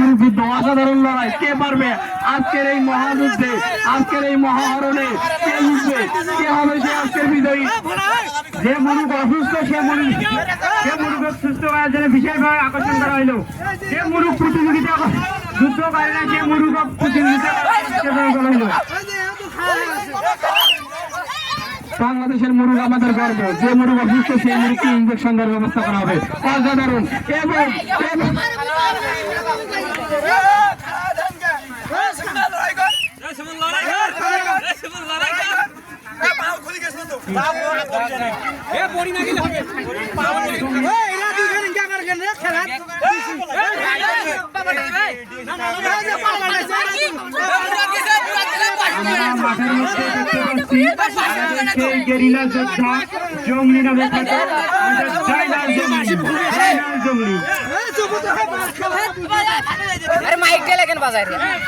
মুরুদ্ধ অসাধারণ লড়াই। কে পারবে? আজকের এই মহাযুদ্ধে, আজকের এই মহাহরণে কে জিতবে? কে হবে সে আজকের বিজয়ী? যে মুরুখ অসুস্থ, সে মুরুখ। সে মুরুখ সুস্থ করার জন্য বিশেষভাবে আকর্ষণ করা হইল। যে মুরুখ প্রতিযোগিতা যুদ্ধ করে না, সে মুরুখ প্রতিযোগিতা করা হইল। বাংলাদেশের মুরুগ আমাদের গর্ব যে মুরুগ অসুস্থ সেই মুরুগকে ইঞ্জেকশন দেওয়ার ব্যবস্থা করা হবে অসাধারণ এবং খেলা? দুজন। মাঠের মধ্যে দেখতে পাচ্ছি সেই গেরিলা যোদ্ধা জঙ্গলি নামে জঙ্গলি